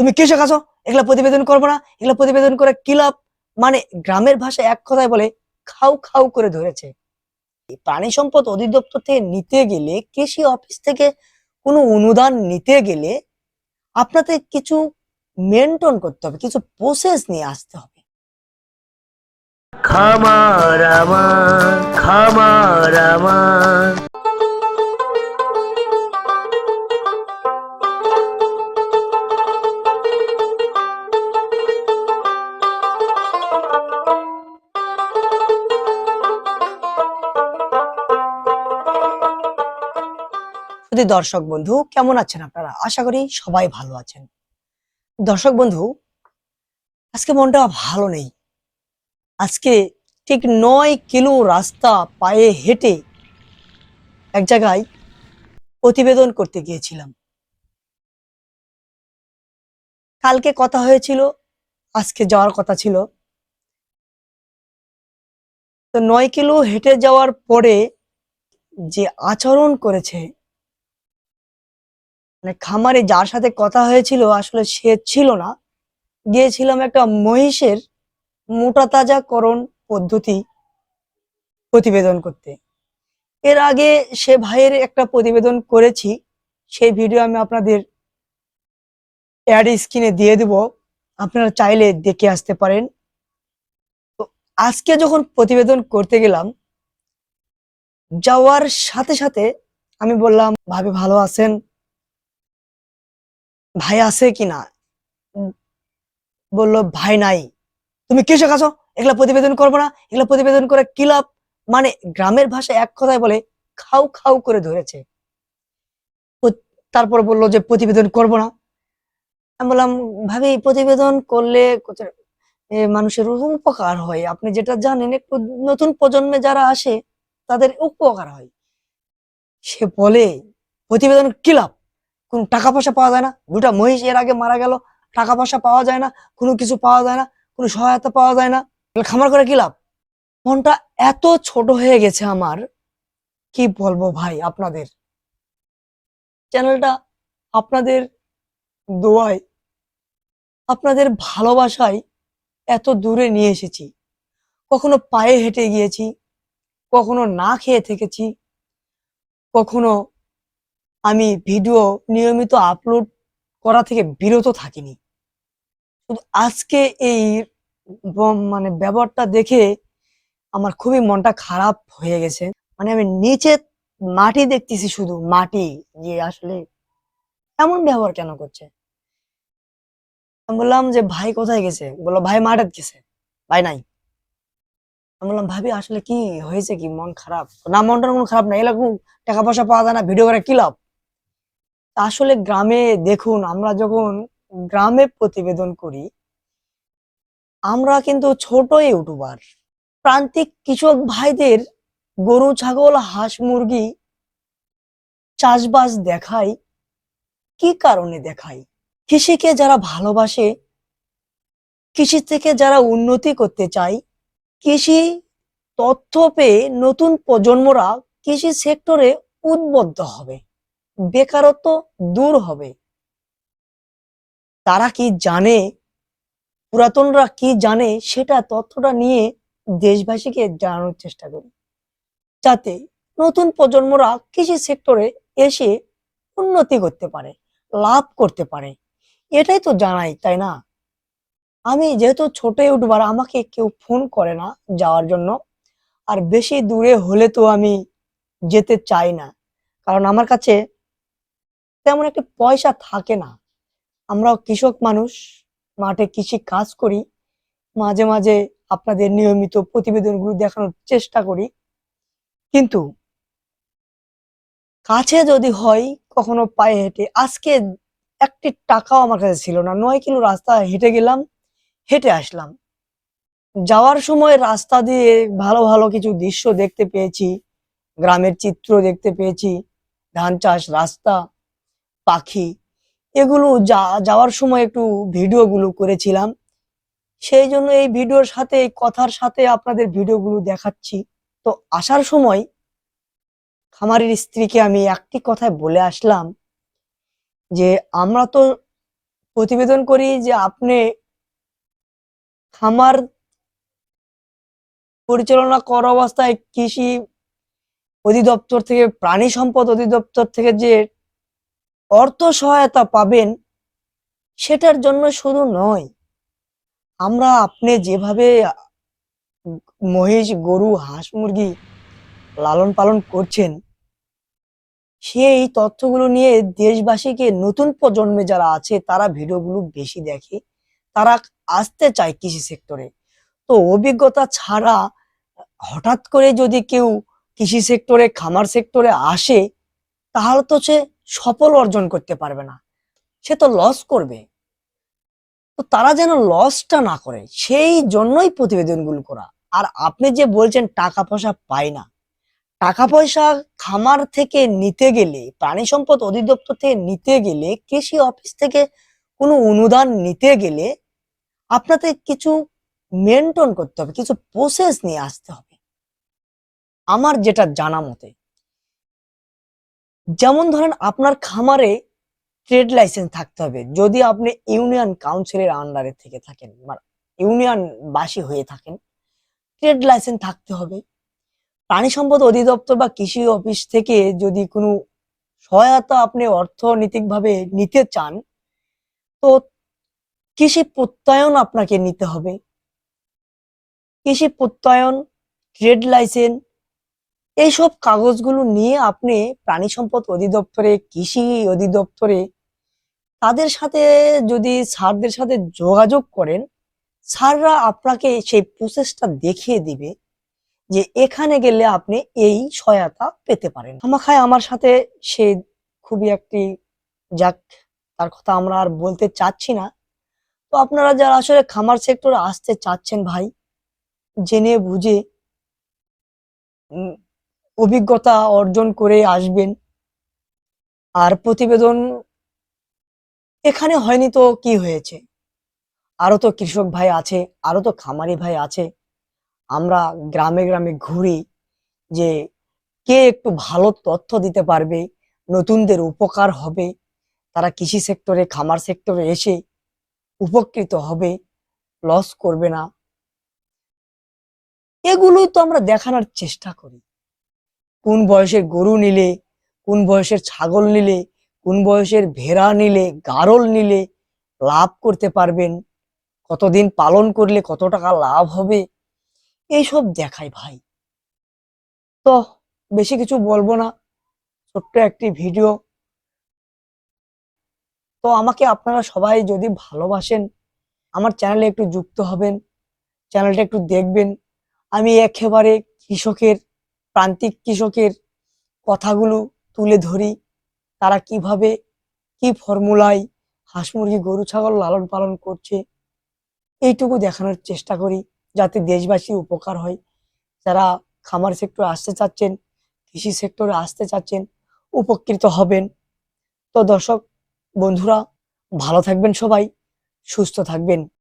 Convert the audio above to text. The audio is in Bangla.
তুমি কি শেখাছো? এগুলা প্রতিবেদন করব না। এগুলা প্রতিবেদন করে কি লাভ? মানে গ্রামের ভাষায় এক কথায় বলে খাও খাও করে ধরেছে। প্রাণী সম্পদ অধিদপ্তর থেকে নিতে গেলে, কৃষি অফিস থেকে কোনো অনুদান নিতে গেলে আপনাদের কিছু মেনটেন করতে হবে, কিছু প্রসেস নিয়ে আসতে হবে। খামার আমার খামার আমার। যদি দর্শক বন্ধু, কেমন আছেন আপনারা? আশা করি সবাই ভালো আছেন। দর্শক বন্ধু, আজকে মনটা ভালো নেই। আজকে ঠিক নয় কিলো রাস্তা পায়ে হেঁটে এক জায়গায় প্রতিবেদন করতে গিয়েছিলাম। কালকে কথা হয়েছিল, আজকে যাওয়ার কথা ছিল। তো নয় কিলো হেঁটে যাওয়ার পরে যে আচরণ করেছে মানে খামারে যার সাথে কথা হয়েছিল, আসলে সে ছিল না। গিয়েছিলাম একটা মহিষের মোটা তাজাকরণ পদ্ধতি প্রতিবেদন করতে। এর আগে সে ভাইয়ের একটা প্রতিবেদন করেছি, সেই ভিডিও আমি আপনাদের অ্যাড স্ক্রিনে দিয়ে দেব। আপনারা চাইলে দেখে আসতে পারেন। তো আজকে যখন প্রতিবেদন করতে গেলাম, যাওয়ার সাথে সাথে আমি বললাম, ভাবি ভালো আছেন? ভাই আছে কিনা উম, বলল ভাই নাই। তুমি কি শেখাছো? এগুলা প্রতিবেদন করব না। এগুলা প্রতিবেদন করে কি লাভ? মানে গ্রামের ভাষায় এক কথায় বলে খাও খাও করে ধরেছে। তারপর বলল যে প্রতিবেদন করব না। আমি বললাম ভাবি প্রতিবেদন করলে মানুষের উপকার হয়। আপনি যেটা জানেন একটু নতুন প্রজন্মে যারা আসে তাদের উপকার হয়। সে বলে প্রতিবেদন কি লাভ? কোন টাকা পয়সা পাওয়া যায় না। দুটা মহিষ এর আগে মারা গেল, টাকা পয়সা পাওয়া যায় না, কোনো কিছু পাওয়া যায় না, কোনো সহায়তা পাওয়া যায় না। খামার করে কি লাভ? মনটা এত ছোট হয়ে গেছে আমার, কি বলব ভাই আপনাদের? চ্যানেলটা আপনাদের দোয়ায়, আপনাদের ভালোবাসায় এত দূরে নিয়ে এসেছি। কখনো পায়ে হেঁটে গিয়েছি, কখনো না খেয়ে থেকেছি, কখনো আমি ভিডিও নিয়মিত আপলোড করা থেকে বিরত থাকিনি। শুধু আজকে এই মানে ব্যবহারটা দেখে আমার খুবই মনটা খারাপ হয়ে গেছে। মানে আমি নিচে মাটি দেখতেছি শুধু, মাটি যে আসলে এমন ব্যবহার কেন করছে? আমি বললাম যে, ভাই কোথায় গেছে? বলল, ভাই মাঠে গেছে, ভাই নাই। আমি বললাম, ভাবি, আসলে কি হয়েছে কি? মন খারাপ? না, মনটা কোনো খারাপ না, এরকম টাকা পয়সা পাওয়া যায় না, ভিডিও করে কি লাভ? আসলে গ্রামে দেখুন, আমরা যখন গ্রামে প্রতিবেদন করি, আমরা কিন্তু ছোট ইউটিউবার। প্রান্তিক কৃষক ভাইদের গরু, ছাগল, হাঁস, মুরগি চাষবাস দেখাই, কি কারণে দেখাই? কৃষিকে যারা ভালোবাসে, কৃষি থেকে যারা উন্নতি করতে চায়, কৃষি তথ্য পেয়ে নতুন প্রজন্মরা কৃষি সেক্টরে উদ্বুদ্ধ হবে। বেকারত্ব দূর হবে। তারা কি জানে, পুরাতনরা কি জানে, সেটা তথ্যটা নিয়ে দেশবাসীকে জানানোর চেষ্টা করি। যাতে নতুন প্রজন্মরা কৃষি সেক্টরে এসে উন্নতি করতে পারে, লাভ করতে পারে। এটাই তো জানাই, তাই না? আমি যেহেতু ছোট উঠবার আমাকে কেউ ফোন করে না যাওয়ার জন্য। আর বেশি দূরে হলে তো আমি যেতে চাই না। কারণ আমার কাছে তেমন একটা পয়সা থাকে না। আমরাও কৃষক মানুষ, মাঠে কৃষি কাজ করি, মাঝে মাঝে আপনাদের নিয়মিত প্রতিবেদনগুলো দেখানোর চেষ্টা করি। কিন্তু কাছে যদি হয়, কখনো পায়ে হেঁটে, আজকে একটি টাকাও আমার কাছে ছিল না। নয় কিলো রাস্তা হেঁটে গেলাম, হেঁটে আসলাম। যাওয়ার সময় রাস্তা দিয়ে ভালো ভালো কিছু দৃশ্য দেখতে পেয়েছি, গ্রামের চিত্র দেখতে পেয়েছি, ধান চাষ রাস্তা পাখি। এগুলো যা, যাওয়ার সময় একটু ভিডিওগুলো করেছিলাম। সেই জন্য এই ভিডিওর সাথে, এই কথার সাথে আপনাদের ভিডিওগুলো দেখাচ্ছি। তো আসার সময় খামারের স্ত্রীকে আমি একটি কথায় বলে আসলাম যে, আমরা তো প্রতিবেদন করি যে, আপনি খামার পরিচালনা করা অবস্থায় কৃষি অধিদপ্তর থেকে, প্রাণী সম্পদ অধিদপ্তর থেকে যে অর্থ সহায়তা পাবেন, সেটার জন্য শুধু নয়, আমরা আপনি যেভাবে মহিষ, গরু, হাঁস, মুরগি লালন পালন করছেন, সেই তথ্যগুলো নিয়ে দেশবাসীকে নতুন প্রজন্মে যারা আছে, তারা ভিডিওগুলো বেশি দেখে, তারা আসতে চায় কৃষি সেক্টরে। তো অভিজ্ঞতা ছাড়া হঠাৎ করে যদি কেউ কৃষি সেক্টরে, খামার সেক্টরে আসে, তাহলে তো সে সফল অর্জন করতে পারবে না। সে তো লস করবে। তো তারা যেন লসটা না করে, সেই জন্যই প্রতিবেদনগুলো করা। আর আপনি যে বলছেন টাকা পয়সা পায় না, টাকা পয়সা খামার থেকে নিতে গেলে, প্রাণী সম্পদ অধিদপ্তর থেকে নিতে গেলে, কৃষি অফিস থেকে কোনো অনুদান নিতে গেলে আপনাদের কিছু মেনটেন করতে হবে, কিছু প্রসেস নিয়ে আসতে হবে। আমার যেটা জানা মতে যেমন ধরেন আপনার খামারে ট্রেড লাইসেন্স থাকতে হবে, যদি আপনি ইউনিয়ন কাউন্সিলের আন্ডারে থেকে থাকেন মানে ইউনিয়ন বাসী হয়ে থাকেন, ট্রেড লাইসেন্স থাকতে হবে। প্রাণী সম্পদ অধিদপ্তর বা কৃষি অফিস থেকে যদি কোনো সহায়তা আপনি অর্থনৈতিকভাবে নিতে চান, তো কৃষি প্রত্যয়ন আপনাকে নিতে হবে। কৃষি প্রত্যয়ন, ট্রেড লাইসেন্স এইসব কাগজগুলো নিয়ে আপনি প্রাণী সম্পদ অধিদপ্তরে, কৃষি অধিদপ্তরে তাদের সাথে যদি স্যারদের সাথে যোগাযোগ করেন, স্যাররা আপনাকে সেই প্রসেসটা দেখিয়ে দিবে যে এখানে গেলে আপনি এই সহায়তা পেতে পারেন। খামাখায় আমার সাথে সে খুবই একটি যাক, তার কথা আমরা আর বলতে চাচ্ছি না। তো আপনারা যারা আসলে খামার সেক্টরে আসতে চাচ্ছেন ভাই, জেনে বুঝে অভিজ্ঞতা অর্জন করে আসবেন। আর প্রতিবেদন এখানে হয়নি তো কি হয়েছে? আরও তো কৃষক ভাই আছে, আরও তো খামারি ভাই আছে। আমরা গ্রামে গ্রামে ঘুরি যে কে একটু ভালো তথ্য দিতে পারবে, নতুনদের উপকার হবে, তারা কৃষি সেক্টরে, খামার সেক্টরে এসে উপকৃত হবে লস করবে না। এগুলোই তো আমরা দেখানোর চেষ্টা করি। কোন বয়সের গরু নিলে, কোন বয়সের ছাগল নিলে, কোন বয়সের ভেড়া নিলে, গারল নিলে লাভ করতে পারবেন। কতদিন পালন করলে কত টাকা লাভ হবে? এইসব দেখাই ভাই। তো বেশি কিছু বলব না। ছোট্ট একটি ভিডিও। তো আমাকে আপনারা সবাই যদি ভালোবাসেন, আমার চ্যানেলে একটু যুক্ত হবেন, চ্যানেলটা একটু দেখবেন। আমি একেবারে কৃষকের প্রান্তিক কৃষকের কথাগুলো তুলে ধরি। তারা কীভাবে কি ফর্মুলায় হাঁস মুরগি, গরু, ছাগল লালন পালন করছে, এইটুকু দেখানোর চেষ্টা করি যাতে দেশবাসীর উপকার হয়। যারা খামার সেক্টরে আসতে চাচ্ছেন, কৃষি সেক্টরে আসতে চাচ্ছেন, উপকৃত হবেন। তো দর্শক, বন্ধুরা, ভালো থাকবেন সবাই, সুস্থ থাকবেন।